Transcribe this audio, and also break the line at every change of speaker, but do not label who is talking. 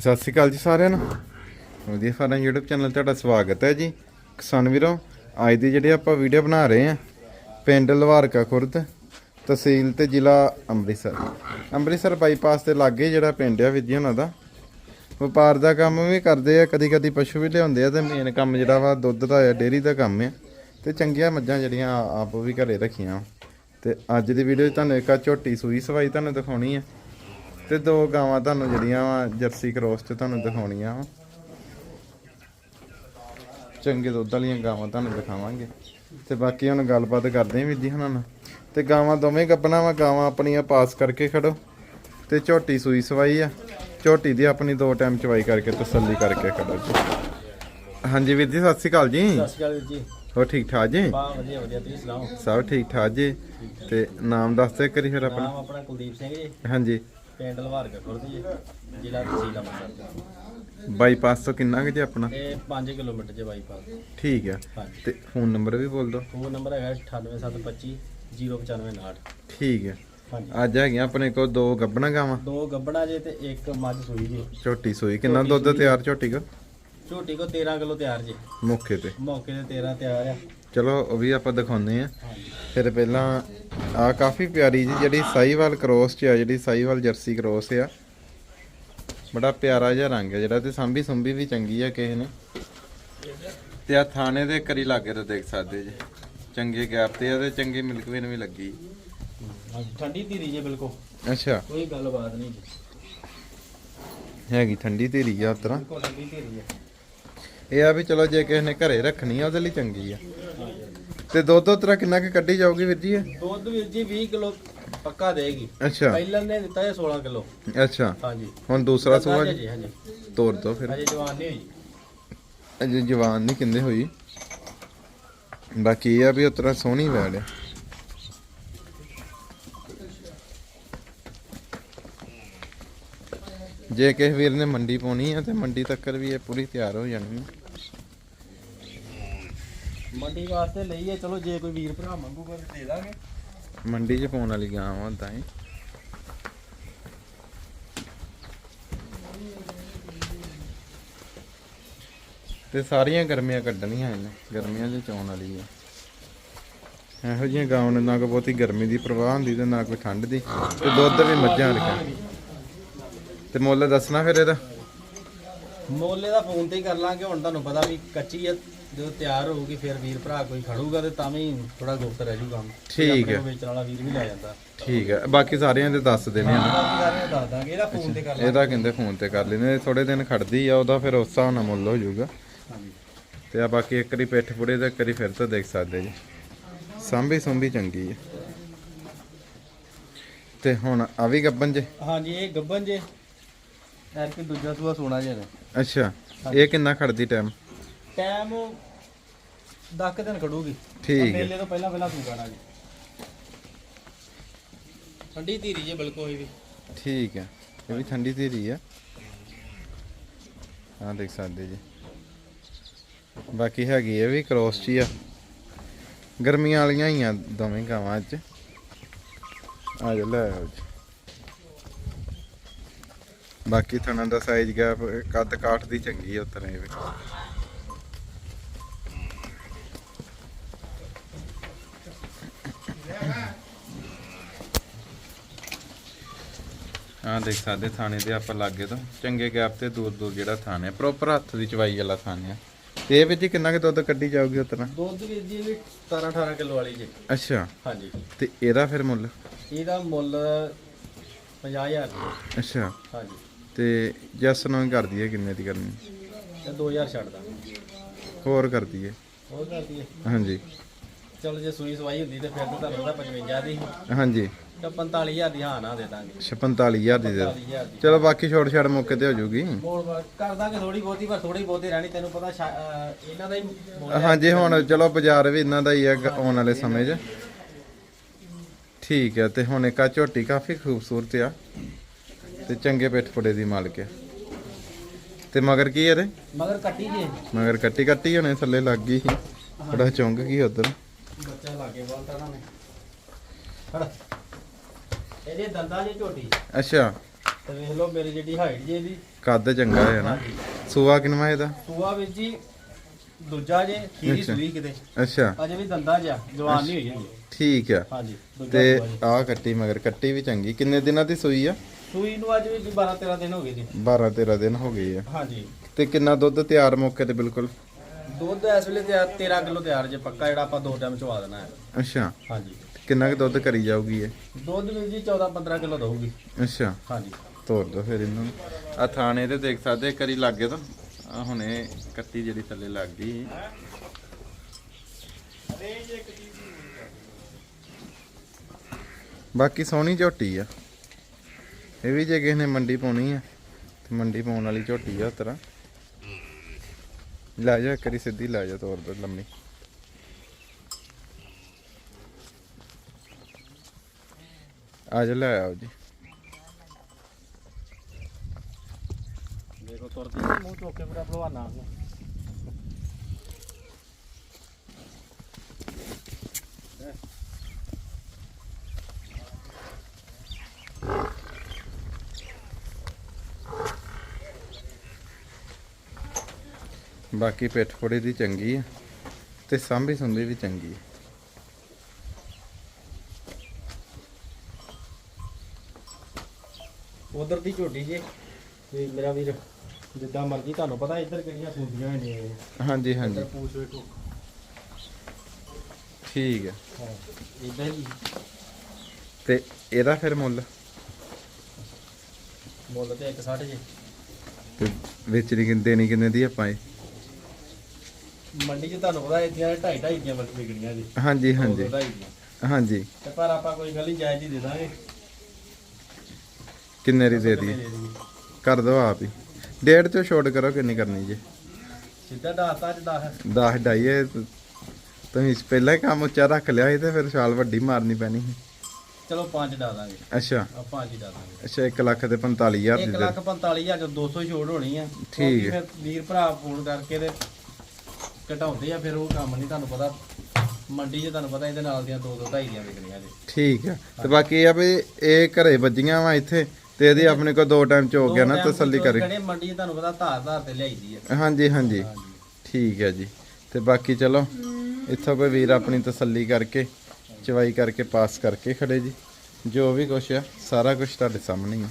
ਸਤਿ ਸ਼੍ਰੀ ਅਕਾਲ ਜੀ ਸਾਰਿਆਂ ਨੂੰ। ਵਧੀਆ ਫਾਰਮ YouTube ਚੈਨਲ ਤੁਹਾਡਾ ਸਵਾਗਤ ਹੈ ਜੀ। ਕਿਸਾਨ ਵੀਰੋ, ਅੱਜ ਦੀ ਜਿਹੜੀ ਆਪਾਂ ਵੀਡੀਓ ਬਣਾ ਰਹੇ ਆ ਪਿੰਡ ਲਵਾਰਕਾ ਖੁਰਦ, ਤਹਿਸੀਲ ਤੇ ਜ਼ਿਲ੍ਹਾ ਅੰਮ੍ਰਿਤਸਰ। ਅੰਮ੍ਰਿਤਸਰ ਬਾਈਪਾਸ ਦੇ ਲਾਗੇ ਜਿਹੜਾ ਪਿੰਡ ਆ ਵਿਧੀ ਉਹਨਾਂ ਦਾ। ਵਪਾਰ ਦਾ ਕੰਮ ਵੀ ਕਰਦੇ ਆ ਕਦੀ ਕਦੀ ਪਸ਼ੂ ਵੀ ਲਿਆਉਂਦੇ ਆ ਤੇ ਮੇਨ ਕੰਮ ਜਿਹੜਾ ਵਾ ਦੁੱਧ ਦਾ ਆ ਡੇਅਰੀ ਦਾ ਕੰਮ ਆ। ਤੇ ਚੰਗੀਆਂ ਮੱਝਾਂ ਜਿਹੜੀਆਂ ਆਪ ਵੀ ਘਰੇ ਰੱਖੀਆਂ। ਤੇ ਅੱਜ ਦੀ ਵੀਡੀਓ 'ਚ ਤੁਹਾਨੂੰ ਇੱਕ ਆ ਝੋਟੀ ਸੂਈ ਸਵਾਈ ਤੁਹਾਨੂੰ ਦਿਖਾਉਣੀ ਆ। ਤੇ ਦੋ ਗਾਵਾਂ ਤੁਹਾਨੂੰ ਜਿਹੜੀਆਂ ਵਾ ਜਰਸੀ ਕ੍ਰੋਸ ਤੇ ਤੁਹਾਨੂੰ ਦਿਖਾਉਣੀਆਂ ਵਾ। ਚੰਗੇ ਦੁੱਧ ਵਾਲੀਆਂ ਗਾਵਾਂ ਤੁਹਾਨੂੰ ਦਿਖਾਵਾਂਗੇ। ਤੇ ਬਾਕੀ ਹੁਣ ਗੱਲਬਾਤ ਕਰਦੇ ਆਂ ਵੀਰ ਜੀ ਹੁਣਾਂ ਨਾਲ। ਤੇ ਗਾਵਾਂ ਦੋਵੇਂ ਗੱਬਣਾ ਵਾ ਗਾਵਾਂ ਆਪਣੀਆਂ ਪਾਸ ਕਰਕੇ ਖੜੋ। ਤੇ ਝੋਟੀ ਸੂਈ ਸਵਾਈ ਆ। ਝੋਟੀ ਦੀ ਆਪਣੀ ਦੋ ਟਾਈਮ ਚਵਾਈ ਕਰਕੇ ਤਸੱਲੀ ਕਰਕੇ ਖੜੋ ਜੀ। ਹਾਂਜੀ ਵੀਰ ਜੀ ਸਤਿ ਸ਼੍ਰੀ ਅਕਾਲ ਜੀ।
ਸਤਿ ਸ਼੍ਰੀ ਅਕਾਲ ਵੀਰ ਜੀ।
ਹੋ ਠੀਕ ਠਾਕ ਜੀ?
ਬਾ ਵਧੀਆ ਵਧੀਆ। ਤੁਸੀਂ ਸੁਣਾਓ?
ਸਭ ਠੀਕ ਠਾਕ ਜੀ। ਤੇ ਨਾਮ ਦੱਸ ਦਿਓ ਕਰੀ ਫਿਰ ਆਪਣਾ।
ਨਾਮ ਆਪਣਾ ਕੁਲਦੀਪ ਸਿੰਘ ਜੀ।
ਹਾਂਜੀ।
ਪਿੰਡ ਲਵਾਰਕਾ ਖੁਰਦ ਜੀ ਜ਼ਿਲ੍ਹਾ ਤਹਿਸੀਲ ਅੰਮ੍ਰਿਤਸਰ
ਬਾਈਪਾਸ ਤੋਂ ਕਿੰਨਾ ਕੁ ਜੀ ਆਪਣਾ?
ਇਹ 5 ਕਿਲੋਮੀਟਰ ਜੇ ਬਾਈਪਾਸ।
ਠੀਕ ਆ।
ਹਾਂਜੀ।
ਤੇ ਫੋਨ ਨੰਬਰ ਵੀ ਬੋਲ ਦਿਓ।
ਫੋਨ ਨੰਬਰ ਹੈਗਾ 98725 09559
ਠੀਕ ਹੈ
ਹਾਂਜੀ।
ਅੱਜ ਹੈਗੀਆਂ ਆਪਣੇ ਕੋਲ ਦੋ ਗੱਬਣਾ ਗਾਵਾਂ।
ਦੋ ਗੱਬਣਾ ਜੇ ਤੇ ਇੱਕ ਮੱਝ ਸੂਈ ਜੀ।
ਝੋਟੀ ਸੂਈ। ਕਿੰਨਾ ਦੁੱਧ ਤਿਆਰ ਝੋਟੀ ਕੋ
ਝੋਟੀ ਕੋ 13 ਕਿਲੋ ਤਿਆਰ ਜੀ।
ਮੌਕੇ ਤੇ।
ਮੌਕੇ ਤੇ 13 ਤਿਆਰ ਆ।
ਚਲੋ ਉਹ ਵੀ ਆਪਾਂ ਦਿਖਾਉਂਦੇ ਆ ਫਿਰ ਪਹਿਲਾਂ ਆ ਕਾਫੀ ਪਿਆਰੀ ਜੀ ਜਿਹੜੀ ਸਾਈਵਾਲ ਕ੍ਰੋਸ ਚ ਆ ਜਿਹੜੀ ਸਾਈਵਾਲ ਜਰਸੀ ਕ੍ਰੋਸ ਆ। ਬੜਾ ਪਿਆਰਾ ਜਿਹਾ ਰੰਗ ਹੈ ਜਿਹੜਾ ਤੇ ਸਾਂਭੀ ਸੁੰਭੀ ਵੀ ਚੰਗੀ ਆ ਕਿਸੇ ਨੇ। ਤੇ ਆ ਥਾਣੇ ਦੇ ਕਰੀ ਲਾਗੇ ਤੋਂ ਦੇਖ ਸਕਦੇ ਜੀ। ਚੰਗੇ ਗੈਪ ਤੇ ਆ ਤੇ ਚੰਗੀ ਮਿਲਕ ਵੇਨ ਵੀ ਲੱਗੀ।
ਠੰਡੀ ਧੀਰੀ ਜੇ ਬਿਲਕੁਲ।
ਅੱਛਾ।
ਕੋਈ ਗੱਲਬਾਤ ਨਹੀਂ ਜੀ।
ਹੈਗੀ ਠੰਡੀ ਧੀਰੀ ਆ ਉਤਰਾ ਇਹ ਆ ਵੀ ਚਲੋ ਜੇ ਕਿਸੇ ਨੇ ਘਰੇ ਰੱਖਣੀ ਆ ਉਹਦੇ ਲਈ ਚੰਗੀ ਆ। ਤੇ ਦੁੱਧ ਉਤਰਾ ਕਿੰਨਾ ਕੁ ਕੱਢੀ ਜਾਊਗੀ ਵੀਰ ਜੀ ਇਹ?
ਦੁੱਧ ਵੀਰ ਜੀ 20 ਕਿਲੋ ਪੱਕਾ ਦੇਗੀ।
ਅੱਛਾ।
ਪਹਿਲਾਂ ਨੇ ਦਿੱਤਾ ਇਹ 16 ਕਿਲੋ।
ਅੱਛਾ।
ਹਾਂਜੀ।
ਹੁਣ ਦੂਸਰਾ ਸੂਆ
ਜੀ ਹਾਂਜੀ।
ਤੋੜ ਦੋ ਫਿਰ।
ਅਜੇ ਜਵਾਨ ਨਹੀਂ ਹੋਈ।
ਅਜੇ ਜਵਾਨ ਨਹੀਂ ਕਿੰਦੇ ਹੋਈ? ਬਾਕੀ ਇਹ ਆ ਵੀ ਉਤਰਾ ਸੋਹਣੀ ਵੈੜ ਆ। ਜੇ ਕਿਸੇ ਵੀਰ ਨੇ ਮੰਡੀ ਪਾਉਣੀ ਆ ਤੇ ਮੰਡੀ ਤੱਕਰ ਵੀ ਇਹ ਪੂਰੀ ਤਿਆਰ ਹੋ ਜਾਣੀ ਆ।
ਮੰਡੀ ਵਾਸਤੇ ਲਈਏ ਚਲੋ ਜੇ ਕੋਈ ਵੀਰ ਭਰਾ ਮੰਗੂਗਾ ਤਾਂ ਦੇ ਦਾਂਗੇ।
ਮੰਡੀ 'ਚ ਪਾਉਣ ਵਾਲੀ ਗਾਂ ਵਾ ਤਾਂ ਹੀ। ਤੇ ਸਾਰੀਆਂ ਗਰਮੀਆਂ ਕੱਢਣੀਆਂ ਇਹਨੇ। ਗਰਮੀਆਂ 'ਚ ਚੋਣ ਵਾਲੀ ਆ। ਇਹੋ ਜਿਹੀਆਂ ਗਾਵਾਂ ਨੂੰ ਨਾ ਕੋਈ ਬਹੁਤੀ ਗਰਮੀ ਦੀ ਪ੍ਰਵਾਹ ਹੁੰਦੀ ਤੇ ਨਾ ਕੋਈ ਠੰਡ ਦੀ। ਤੇ ਦੁੱਧ ਵੀ ਮੱਝਾਂ ਵਰਗਾ। ਤੇ ਮੁੱਲ ਦੱਸਣਾ ਫਿਰ ਇਹਦਾ?
ਮੋਲੇ ਦਾ ਫੋਨ ਤੇ ਹੀ ਕਰ ਲਾਂਗੇ। ਹੁਣ ਤੁਹਾਨੂੰ ਪਤਾ ਵੀ ਕੱਚੀ ਆ ਜਦੋਂ ਤਿਆਰ ਹੋਊਗੀ ਫਿਰ ਵੀਰ ਭਰਾ ਕੋਈ ਖੜੂਗਾ ਤੇ ਤਾਂ ਵੀ ਥੋੜਾ ਗੁਪਤ ਰਹਿ ਜੂ ਕੰਮ।
ਠੀਕ
ਆਪਣੇ
ਹੈ।
ਕੋਲ ਵੇਚਣ ਵਾਲਾ ਵੀਰ ਵੀ ਲੈ ਜਾਂਦਾ।
ਠੀਕ ਹੈ। ਬਾਕੀ ਸਾਰਿਆਂ ਦੇ ਦੱਸ ਦੇਣੇ ਆ।
ਬਾਕੀ ਸਾਰਿਆਂ ਨੂੰ ਦੱਸ ਦਾਂਗੇ। ਇਹਦਾ ਫੋਨ ਤੇ ਕਰ ਲਾਂਗੇ।
ਇਹਦਾ ਕਹਿੰਦੇ ਫੋਨ ਤੇ ਕਰ ਲੈਣੇ ਥੋੜੇ ਦਿਨ ਖੜਦੀ ਆ ਉਹਦਾ ਫਿਰ ਉਸ ਹਿਸਾਬ ਨਾਲ ਮੁੱਲ ਹੋ ਜਾਊਗਾ।
ਹਾਂਜੀ।
ਤੇ ਆ ਬਾਕੀ ਇੱਕ ਵਾਰੀ ਪਿੱਠ ਪੁੜੇ ਤੇ ਇੱਕ ਵਾਰੀ ਫਿਰ ਤੋਂ ਦੇਖ ਸਕਦੇ ਜੀ। ਸਾਂਭੀ ਸੁੰਭੀ ਚੰਗੀ ਹੈ ਤੇ ਹੁਣ ਆ ਵੀ ਗੱਬਨ ਜੇ?
ਹਾਂਜੀ ਇਹ ਗੱਬਨ ਜੇ। ਐਰ ਕਿ ਦੂਜਾ ਸੂਆ ਸੋਨਾ ਜੇ
ਅੱਛਾ। ਇਹ ਕਿੰਨਾ ਖੜਦੀ ਟਾਈਮ
ਟਾਈਮ 10 ਦਿਨ ਖੜੂਗੀ
ਠੀਕ ਹੈ।
ਮੇਲੇ ਤੋਂ ਪਹਿਲਾਂ ਪਹਿਲਾਂ ਸੂਗਾਣਾ ਜੀ। ਠੰਡੀ ਧੀਰੀ ਜੇ ਬਿਲਕੁਲ ਹੀ ਵੀ।
ਠੀਕ ਹੈ। ਇਹ ਵੀ ਠੰਡੀ ਧੀਰੀ ਆ। ਆ ਦੇਖ ਸਕਦੇ ਜੀ। ਬਾਕੀ ਹੈਗੀ ਇਹ ਵੀ ਕ੍ਰੋਸ ਚ ਹੀ ਆ। ਗਰਮੀਆਂ ਵਾਲੀਆਂ ਹੀ ਆ ਦੋਵੇਂ ਗਾਵਾਂ ਅੱਜ ਆ ਜਾ ਲੈ ਆਓ ਜੀ। ਬਾਕੀ ਥਣਾ ਦਾ ਸਾਈਜ਼ ਗੈਪ ਕੱਦ ਕਾਠ ਦੀ ਚੰਗੀ ਆ ਉਤਰੇ ਵੀ। ਆ ਦੇਖ ਸਕਦੇ ਥਾਣੇ ਦੇ ਆਪਾਂ ਲਾਗੇ ਤੋਂ। ਚੰਗੇ ਗੈਪ ਤੇ ਦੂਰ ਦੂਰ ਜਿਹੜਾ ਥਾਣੇ ਆ ਪ੍ਰੋਪਰ ਹੱਥ ਦੀ ਚਵਾਈ ਵਾਲਾ ਥਾਣੇ ਆ। ਤੇ ਇਹ ਵਿੱਚ ਕਿੰਨਾ ਕੁ ਦੁੱਧ ਕੱਢੀ ਜਾਊਗੀ ਉਤਰਾ
ਦੁੱਧ ਵੀਰ ਜੀ ਵੀ 17 18 ਕਿਲੋ ਵਾਲੀ ਜੀ।
ਅੱਛਾ।
ਹਾਂਜੀ।
ਤੇ ਇਹਦਾ ਫਿਰ ਮੁੱਲ?
ਇਹਦਾ ਮੁੱਲ 50000 ਜੀ
ਅੱਛਾ।
ਹਾਂਜੀ।
ਤੇ ਜਸ ਨੂੰ ਕਰ ਦਈਏ ਕਿੰਨੇ ਦੀ ਕਰਨੀ?
ਤੇ 2000 ਛੱਡ
ਹੋਰ ਕਰ ਦਈਏ
ਹੋਰ ਕਰ ਦਈਏ
ਹਾਂਜੀ।
ਚਲੋ ਜੇ ਸੂਈ ਸਵਾਈ ਹੁੰਦੀ ਤੇ ਫਿਰ ਤਾਂ ਤੁਹਾਨੂੰ ਉਹਦਾ 55 ਦੀ
ਹਾਂਜੀ।
ਤਾਂ 45000 ਦੀ ਹਾਂ ਨਾ ਦੇ ਦਾਂਗੇ।
45000 ਦੀ ਦੇ
45000 ਦੀ।
ਚਲੋ ਬਾਕੀ ਛੋੜ ਛਾੜ ਮੌਕੇ ਤੇ ਹੋ ਜਾਊਗੀ
ਮੋੜ ਮਾੜ ਕਰ ਦਾਂਗੇ ਥੋੜੀ ਬਹੁਤੀ ਪਰ ਥੋੜੀ ਬਹੁਤੀ ਰਹਿਣੀ ਤੈਨੂੰ ਪਤਾ ਸ਼ਾ- ਅਹ ਇਹਨਾਂ ਦਾ ਹੀ।
ਹਾਂਜੀ ਹੁਣ ਚਲੋ ਬਾਜ਼ਾਰ ਵੀ ਇਹਨਾਂ ਦਾ ਹੀ ਹੈ ਗ- ਆਉਣ ਵਾਲੇ ਸਮੇਂ 'ਚ। ਠੀਕ ਹੈ ਤੇ ਹੁਣ ਇੱਕ ਆ ਝੋਟੀ ਕਾਫੀ ਖੂਬਸੂਰਤ ਆ। ਤੇ ਚੰਗੇ ਪਿੱਠ ਪੁੜੇ ਦੀ ਮਾਲਕ ਹੈ ਤੇ ਮਗਰ ਕੀ ਹੈ ਰੇ
ਮਗਰ ਕੱਟੀ ਜੇ।
ਮਗਰ ਕੱਟੀ ਕੱਟੀ ਹੋਣੇ ਥੱਲੇ ਲੱਗ ਗਈ ਸੀ। ਬੜਾ ਚੁੰਗ ਗਈ ਉਧਰ।
ਬੱਚਾ ਲਾਗੇ ਬੋਲਤਾ ਨਾ ਨੇ। ਫੜ ਇਹਦੇ ਦੰਦਾਂ ਜੇ ਝੋਟੀ।
ਅੱਛਾ।
ਤੇ ਵੇਖ ਲਓ ਮੇਰੀ ਜਿਹੜੀ ਹਾਈਟ ਜੇ ਇਹਦੀ।
ਕੱਦ ਚੰਗਾ ਹੈ ਨਾ।
ਹਾਂਜੀ।
ਸੂਆ ਕਿਨਵਾ ਇਹਦਾ?
ਸੂਆ ਵਿੱਚ ਜੀ ਦੂਜਾ ਜੇ ਖੀਰੀ
ਅੱਛਾ।
ਸੂਈ ਕਿਤੇ।
ਅੱਛਾ।
ਅਜੇ ਵੀ ਦੰਦਾ ਜਿਆ ਜਵਾਨ ਨਹੀਂ ਹੋਈ ਜੀ
ਠੀਕ ਆ।
ਹਾਂਜੀ ਦੂਜਾ
ਤੇ
ਸੂਆ ਜੀ।
ਕੱਟੀ ਮਗਰ ਕੱਟੀ ਵੀ ਚੰਗੀ। ਕਿੰਨੇ ਦਿਨਾਂ ਦੀ ਸੂਈ ਆ?
ਸੂਈ ਨੂੰ ਅੱਜ ਵੀ 12 13 ਦਿਨ ਹੋ ਗਏ ਜੀ।
12 13 ਦਿਨ ਹੋ ਗਏ ਆ।
ਹਾਂਜੀ।
ਤੇ ਕਿੰਨਾ ਦੁੱਧ ਤਿਆਰ ਮੌਕੇ ਤੇ ਬਿਲਕੁਲ?
ਦੁੱਧ ਇਸ ਵੇਲੇ ਤਿਆਰ 13 ਕਿਲੋ ਤਿਆਰ ਜੇ ਪੱਕਾ ਜਿਹੜਾ ਆਪਾਂ ਦੋ ਟਾਈਮ ਚਵਾ ਦੇਣਾ ਹੈ।
ਅੱਛਾ।
ਹਾਂਜੀ।
ਕਿੰਨਾ ਕੁ ਦੁੱਧ ਕਰੀ ਜਾਊਗੀ ਇਹ?
ਦੁੱਧ ਵੀ ਜੀ 14 15 ਕਿਲੋ ਦਊਗੀ।
ਅੱਛਾ।
ਹਾਂਜੀ।
ਤੋਰ ਦੋ ਫਿਰ ਇਹਨੂੰ। ਆ ਥਾਣੇ ਤੇ ਦੇਖ ਸਕਦੇ ਇੱਕ ਵਾਰੀ ਲੱਗੇ ਤਾਂ। ਆ ਹੁਣੇ ਕੱਟੀ ਜਿਹੜੀ ਥੱਲੇ ਲੱਗ ਗਈ। ਬਾਕੀ ਸੋਹਣੀ ਝੋਟੀ ਆ। ਇਹ ਵੀ ਜੇ ਕਿਸੇ ਨੇ ਮੰਡੀ ਪਾਉਣੀ ਆ ਤੇ ਮੰਡੀ ਪਾਉਣ ਵਾਲੀ ਝੋਟੀ ਆ ਉਸ ਤਰ੍ਹਾਂ। ਲੈ ਜਾ ਕਰੀ ਸਿੱਧੀ ਲੈ ਜਾ ਤੋਰ ਦੋ ਲੰਮੀ। ਆ ਜਾ, ਲੈ ਆਓ ਜੀ।
ਦੇਖੋ, ਤੁਰਦੀ ਮੂੰਹ ਚੁੱਕ ਮੇਰਾ ਭਲਵਾਨਾ ਨੂੰ
ਬਾਕੀ ਪਿੱਠ ਫੋੜੇ ਦੀ ਚੰਗੀ ਆ ਤੇ ਸਾਂਭੀ ਸੁੰਦੀ ਵੀ ਚੰਗੀ ਆ।
ਉਧਰ ਦੀ ਝੋਟੀ ਜੇ ਤੇ ਮੇਰਾ ਵੀਰ ਜਿੱਦਾਂ ਮਰਜ਼ੀ ਤੁਹਾਨੂੰ ਪਤਾ ਇੱਧਰ ਕਿਹੜੀਆਂ ਸੁੰਦੀਆਂ ਨੇ।
ਹਾਂਜੀ ਹਾਂਜੀ।
ਇੱਧਰ ਪੂਛ ਵੇਖੋ।
ਠੀਕ ਹੈ
ਹਾਂ ਹੀ।
ਤੇ ਇਹਦਾ ਫਿਰ ਮੁੱਲ?
ਮੁੱਲ ਤੇ 160 ਜੇ।
ਤੇ ਵੇਚਣੀ ਕਿੰਨੇ ਦੇਣੀ ਕਿੰਨੇ ਦੀ ਆਪਾਂ ਇਹ?
ਮੰਡੀ 'ਚ ਤੁਹਾਨੂੰ ਪਤਾ ਇੱਥੇ 2.5 2.5 ਦੀਆਂ ਮੱਛੀ ਵਿਕਣੀਆਂ ਜੀ।
ਹਾਂਜੀ ਹਾਂਜੀ।
ਢਾਈ ਦੀਆਂ।
ਹਾਂਜੀ।
ਤੇ ਪਰ ਆਪਾਂ ਕੋਈ ਗੱਲ ਨਹੀਂ ਜਾਇਜ਼ ਹੀ ਦੇ ਦਾਂਗੇ।
ਕਿੰਨੇ ਦੀ ਦੇ
ਦੇਈਏ?
ਕਰ ਦੋ ਆਪ ਹੀ। ਡੇਢ ਚੋਂ ਛੋਟ ਕਰੋ ਕਿੰਨੀ ਕਰਨੀ ਜੀ।
ਸਿੱਧਾ ਦਾਤਾ ਚ 10
10 ਡਾਈਏ ਤੁਸੀਂ ਪਹਿਲਾਂ ਹੀ ਕੰਮ ਉੱਚਾ ਰੱਖ ਲਿਆ ਸੀ ਤੇ ਫਿਰ ਛਾਲ ਵੱਡੀ ਮਾਰਨੀ ਪੈਣੀ ਸੀ।
ਚਲੋ 5 ਡਾ ਦਾਂਗੇ।
ਅੱਛਾ।
ਆ 5 ਹੀ ਡਾ ਦਾਂਗੇ।
ਅੱਛਾ 1 ਲੱਖ ਤੇ 45000
1
ਦੀ
ਲੱਖ 45000 ਚ 200 ਛੋੜ ਹੋਣੀ ਆ।
ਠੀਕ ਹੈ।
ਵੀਰ ਭਰਾ ਫੋਨ ਕਰਕੇ ਤੇ ਘਟਾਉਂਦੇ ਆ ਫਿਰ ਉਹ ਕੰਮ ਨਹੀਂ ਤੁਹਾਨੂੰ ਪਤਾ। ਮੰਡੀ 'ਚ ਤੁਹਾਨੂੰ ਪਤਾ ਇਹਦੇ ਨਾਲ ਦੀਆਂ ਦੋ ਦੋ ਢਾਈ ਦੀਆਂ ਵਿਕਣੀਆਂ ਜੀ।
ਠੀਕ ਹੈ ਤੇ ਬਾਕੀ ਇਹ ਆ ਵੀ ਇਹ ਘਰੇ ਵੱਜੀਆਂ ਵਾ ਇੱਥੇ ਤੇ ਇਹਦੀ ਆਪਣੇ ਕੋਲ ਦੋ ਟਾਈਮ ਚ ਹੋ ਗਿਆ ਨਾ ਤਸੱਲੀ ਕਰੀ।
ਖੜੇ ਮੰਡੀ 'ਚ ਤੁਹਾਨੂੰ ਪਤਾ ਧਾਰ ਧਾਰ ਤੇ ਲਿਆਈਦੀ ਆ।
ਹਾਂਜੀ ਹਾਂਜੀ।
ਹਾਂਜੀ।
ਠੀਕ ਹੈ ਜੀ। ਤੇ ਬਾਕੀ ਚਲੋ ਇੱਥੋਂ ਕੋਈ ਵੀਰ ਆਪਣੀ ਤਸੱਲੀ ਕਰਕੇ ਚਵਾਈ ਕਰਕੇ ਪਾਸ ਕਰਕੇ ਖੜੇ ਜੀ। ਜੋ ਵੀ ਕੁਛ ਆ ਸਾਰਾ ਕੁਝ ਤੁਹਾਡੇ ਸਾਹਮਣੇ ਹੀ ਆ।